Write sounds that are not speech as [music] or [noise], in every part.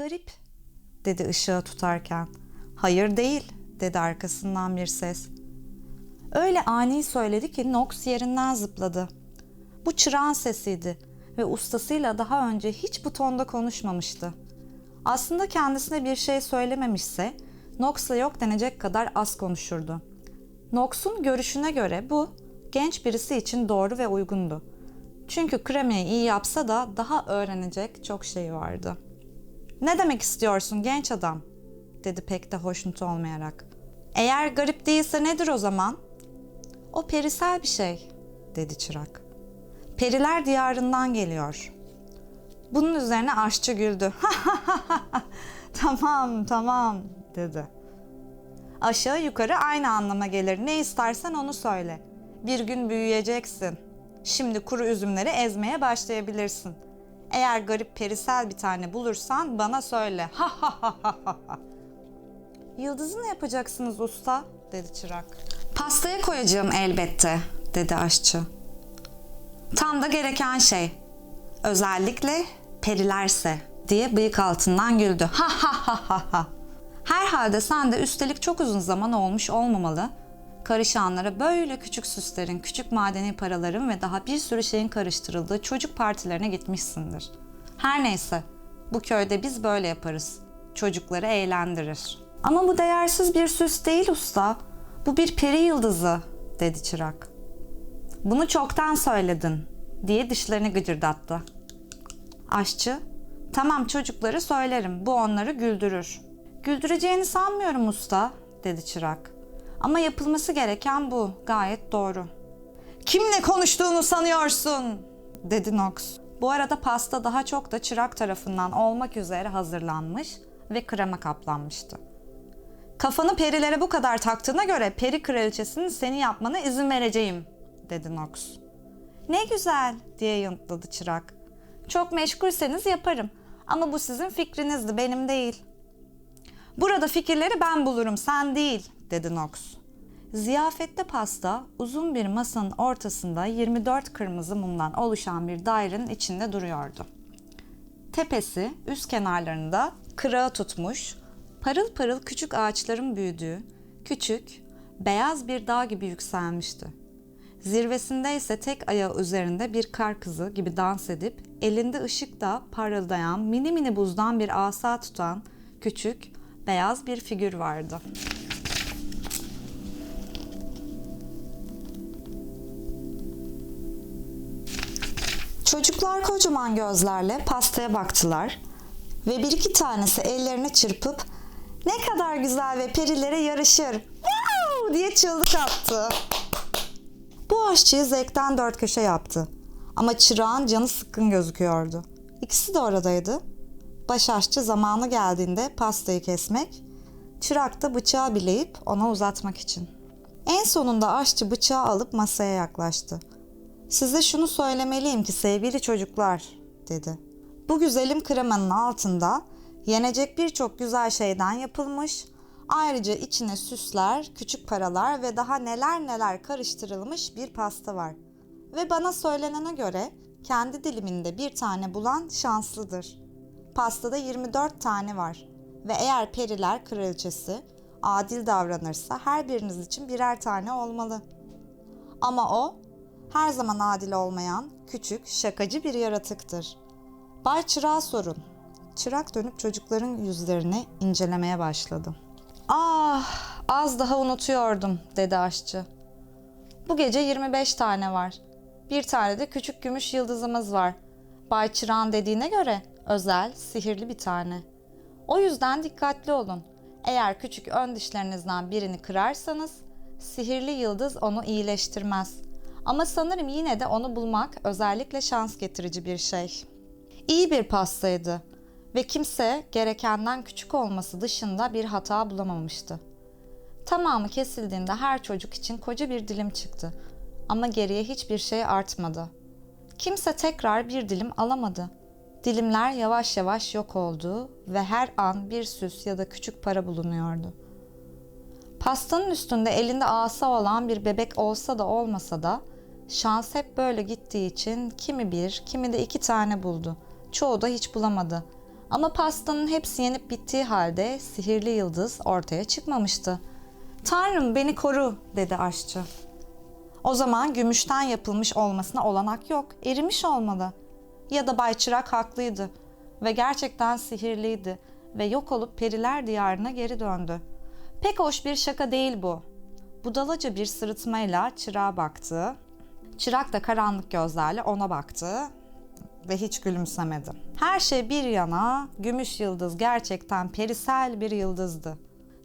garip dedi ışığı tutarken. Hayır değil dedi arkasından bir ses. Öyle ani söyledi ki Nox yerinden zıpladı. Bu çırağın sesiydi ve ustasıyla daha önce hiç bu tonda konuşmamıştı. Aslında kendisine bir şey söylememişse Nox'la yok denecek kadar az konuşurdu. Nox'un görüşüne göre bu genç birisi için doğru ve uygundu. Çünkü kremeyi iyi yapsa da daha öğrenecek çok şey vardı. Ne demek istiyorsun genç adam? dedi pek de hoşnut olmayarak. Eğer garip değilse nedir o zaman? O perisel bir şey, dedi çırak. Periler diyarından geliyor. Bunun üzerine aşçı güldü. [laughs] tamam, tamam, dedi. Aşağı yukarı aynı anlama gelir. Ne istersen onu söyle. Bir gün büyüyeceksin. Şimdi kuru üzümleri ezmeye başlayabilirsin. Eğer garip perisel bir tane bulursan bana söyle. Ha ha ha ha ha. Yıldızı ne yapacaksınız usta? dedi çırak. Pastaya koyacağım elbette, dedi aşçı. Tam da gereken şey. Özellikle perilerse diye bıyık altından güldü. Ha ha ha ha ha. Herhalde sen de üstelik çok uzun zaman olmuş olmamalı. Karışanlara böyle küçük süslerin, küçük madeni paraların ve daha bir sürü şeyin karıştırıldığı çocuk partilerine gitmişsindir. Her neyse, bu köyde biz böyle yaparız. Çocukları eğlendirir. Ama bu değersiz bir süs değil usta. Bu bir peri yıldızı, dedi çırak. Bunu çoktan söyledin, diye dişlerini gıcırdattı. Aşçı, tamam çocukları söylerim, bu onları güldürür. Güldüreceğini sanmıyorum usta, dedi çırak. Ama yapılması gereken bu, gayet doğru. Kimle konuştuğunu sanıyorsun? dedi Knox. Bu arada pasta daha çok da çırak tarafından olmak üzere hazırlanmış ve krema kaplanmıştı. Kafanı perilere bu kadar taktığına göre peri kraliçesinin seni yapmana izin vereceğim, dedi Knox. Ne güzel, diye yanıtladı çırak. Çok meşgulseniz yaparım ama bu sizin fikrinizdi, benim değil. Burada fikirleri ben bulurum, sen değil, dedi Knox. Ziyafette pasta uzun bir masanın ortasında 24 kırmızı mumdan oluşan bir dairenin içinde duruyordu. Tepesi üst kenarlarında kırağı tutmuş, parıl parıl küçük ağaçların büyüdüğü, küçük, beyaz bir dağ gibi yükselmişti. Zirvesinde ise tek ayağı üzerinde bir kar kızı gibi dans edip, elinde ışıkta parıldayan mini mini buzdan bir asa tutan küçük, beyaz bir figür vardı. Çocuklar kocaman gözlerle pastaya baktılar ve bir iki tanesi ellerini çırpıp ne kadar güzel ve perilere yarışır Wow! diye çığlık attı. Bu aşçıyı zevkten dört köşe yaptı. Ama çırağın canı sıkkın gözüküyordu. İkisi de oradaydı. Baş aşçı zamanı geldiğinde pastayı kesmek, çırak da bıçağı bileyip ona uzatmak için. En sonunda aşçı bıçağı alıp masaya yaklaştı. Size şunu söylemeliyim ki sevgili çocuklar, dedi. Bu güzelim kremanın altında yenecek birçok güzel şeyden yapılmış, ayrıca içine süsler, küçük paralar ve daha neler neler karıştırılmış bir pasta var. Ve bana söylenene göre kendi diliminde bir tane bulan şanslıdır. Pastada 24 tane var ve eğer periler kraliçesi adil davranırsa her biriniz için birer tane olmalı. Ama o her zaman adil olmayan, küçük, şakacı bir yaratıktır. Bay Çırak'a sorun. Çırak dönüp çocukların yüzlerini incelemeye başladı. Ah, az daha unutuyordum, dedi aşçı. Bu gece 25 tane var. Bir tane de küçük gümüş yıldızımız var. Bay Çırak'ın dediğine göre özel, sihirli bir tane. O yüzden dikkatli olun. Eğer küçük ön dişlerinizden birini kırarsanız, sihirli yıldız onu iyileştirmez. Ama sanırım yine de onu bulmak özellikle şans getirici bir şey. İyi bir pastaydı ve kimse gerekenden küçük olması dışında bir hata bulamamıştı. Tamamı kesildiğinde her çocuk için koca bir dilim çıktı ama geriye hiçbir şey artmadı. Kimse tekrar bir dilim alamadı. Dilimler yavaş yavaş yok oldu ve her an bir süs ya da küçük para bulunuyordu. Pastanın üstünde elinde asa olan bir bebek olsa da olmasa da şans hep böyle gittiği için kimi bir, kimi de iki tane buldu. Çoğu da hiç bulamadı. Ama pastanın hepsi yenip bittiği halde sihirli yıldız ortaya çıkmamıştı. Tanrım beni koru dedi aşçı. O zaman gümüşten yapılmış olmasına olanak yok. Erimiş olmalı. Ya da Bay Çırak haklıydı ve gerçekten sihirliydi ve yok olup periler diyarına geri döndü. Pek hoş bir şaka değil bu. Budalaca bir sırıtmayla çırağa baktı. Çırak da karanlık gözlerle ona baktı ve hiç gülümsemedi. Her şey bir yana, gümüş yıldız gerçekten perisel bir yıldızdı.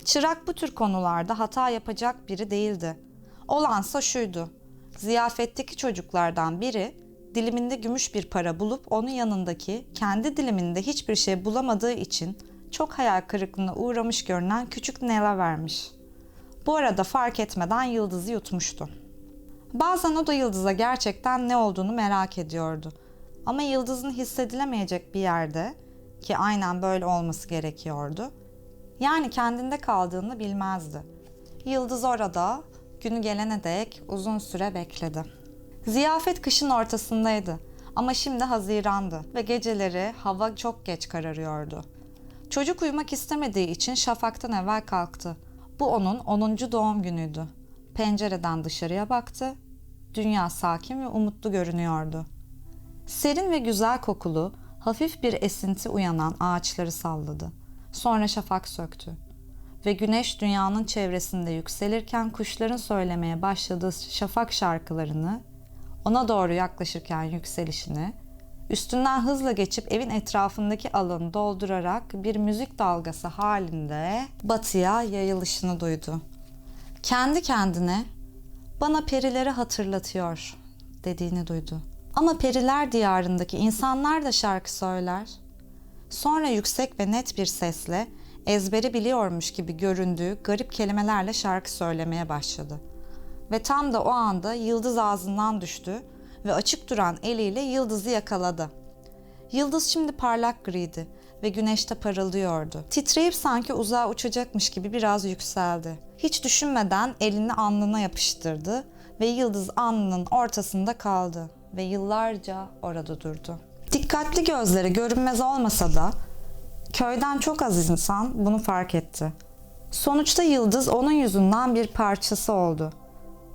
Çırak bu tür konularda hata yapacak biri değildi. Olansa şuydu. Ziyafetteki çocuklardan biri diliminde gümüş bir para bulup onun yanındaki kendi diliminde hiçbir şey bulamadığı için çok hayal kırıklığına uğramış görünen küçük Nela vermiş. Bu arada fark etmeden yıldızı yutmuştu. Bazen o da yıldıza gerçekten ne olduğunu merak ediyordu. Ama yıldızın hissedilemeyecek bir yerde ki aynen böyle olması gerekiyordu. Yani kendinde kaldığını bilmezdi. Yıldız orada günü gelene dek uzun süre bekledi. Ziyafet kışın ortasındaydı ama şimdi Haziran'dı ve geceleri hava çok geç kararıyordu. Çocuk uyumak istemediği için şafaktan evvel kalktı. Bu onun 10. doğum günüydü. Pencereden dışarıya baktı. Dünya sakin ve umutlu görünüyordu. Serin ve güzel kokulu, hafif bir esinti uyanan ağaçları salladı. Sonra şafak söktü. Ve güneş dünyanın çevresinde yükselirken kuşların söylemeye başladığı şafak şarkılarını, ona doğru yaklaşırken yükselişini, üstünden hızla geçip evin etrafındaki alanı doldurarak bir müzik dalgası halinde batıya yayılışını duydu. Kendi kendine bana perileri hatırlatıyor dediğini duydu. Ama periler diyarındaki insanlar da şarkı söyler. Sonra yüksek ve net bir sesle ezberi biliyormuş gibi göründüğü garip kelimelerle şarkı söylemeye başladı. Ve tam da o anda yıldız ağzından düştü ve açık duran eliyle yıldızı yakaladı. Yıldız şimdi parlak griydi ve güneşte parıldıyordu. Titreyip sanki uzağa uçacakmış gibi biraz yükseldi. Hiç düşünmeden elini alnına yapıştırdı ve yıldız alnının ortasında kaldı ve yıllarca orada durdu. Dikkatli gözleri görünmez olmasa da köyden çok az insan bunu fark etti. Sonuçta yıldız onun yüzünden bir parçası oldu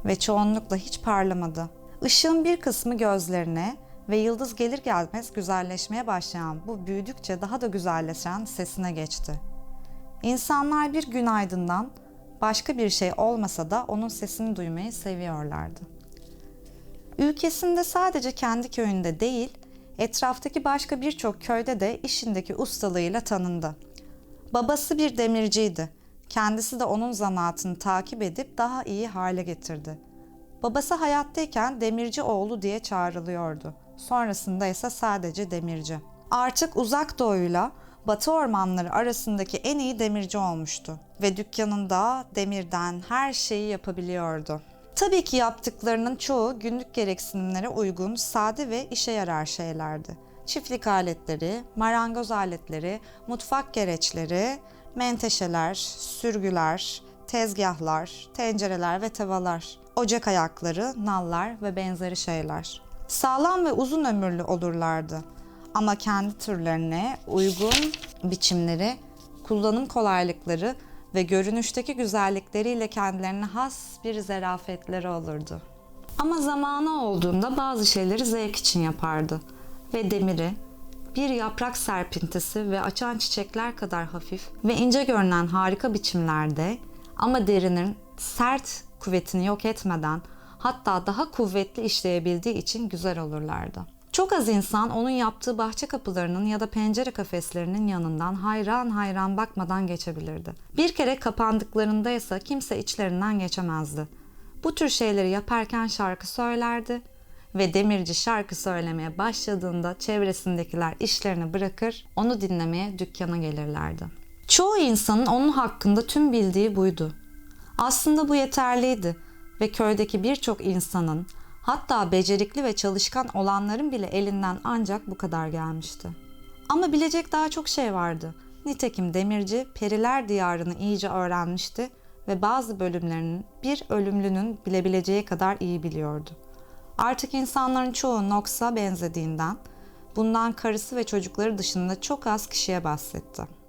ve çoğunlukla hiç parlamadı. Işığın bir kısmı gözlerine ve yıldız gelir gelmez güzelleşmeye başlayan bu büyüdükçe daha da güzelleşen sesine geçti. İnsanlar bir günaydından başka bir şey olmasa da onun sesini duymayı seviyorlardı. Ülkesinde sadece kendi köyünde değil, etraftaki başka birçok köyde de işindeki ustalığıyla tanındı. Babası bir demirciydi. Kendisi de onun zanaatını takip edip daha iyi hale getirdi. Babası hayattayken demirci oğlu diye çağrılıyordu. Sonrasında ise sadece demirci. Artık uzak doğuyla batı ormanları arasındaki en iyi demirci olmuştu ve dükkanında demirden her şeyi yapabiliyordu. Tabii ki yaptıklarının çoğu günlük gereksinimlere uygun, sade ve işe yarar şeylerdi. Çiftlik aletleri, marangoz aletleri, mutfak gereçleri, menteşeler, sürgüler, tezgahlar, tencereler ve tavalar, ocak ayakları, nallar ve benzeri şeyler. Sağlam ve uzun ömürlü olurlardı. Ama kendi türlerine uygun biçimleri, kullanım kolaylıkları ve görünüşteki güzellikleriyle kendilerine has bir zerafetleri olurdu. Ama zamanı olduğunda bazı şeyleri zevk için yapardı ve demiri bir yaprak serpintisi ve açan çiçekler kadar hafif ve ince görünen harika biçimlerde ama derinin sert kuvvetini yok etmeden hatta daha kuvvetli işleyebildiği için güzel olurlardı. Çok az insan onun yaptığı bahçe kapılarının ya da pencere kafeslerinin yanından hayran hayran bakmadan geçebilirdi. Bir kere kapandıklarında ise kimse içlerinden geçemezdi. Bu tür şeyleri yaparken şarkı söylerdi ve demirci şarkı söylemeye başladığında çevresindekiler işlerini bırakır, onu dinlemeye dükkana gelirlerdi. Çoğu insanın onun hakkında tüm bildiği buydu. Aslında bu yeterliydi ve köydeki birçok insanın hatta becerikli ve çalışkan olanların bile elinden ancak bu kadar gelmişti. Ama bilecek daha çok şey vardı. Nitekim demirci periler diyarını iyice öğrenmişti ve bazı bölümlerinin bir ölümlünün bilebileceği kadar iyi biliyordu. Artık insanların çoğu Nox'a benzediğinden Bundan karısı ve çocukları dışında çok az kişiye bahsetti.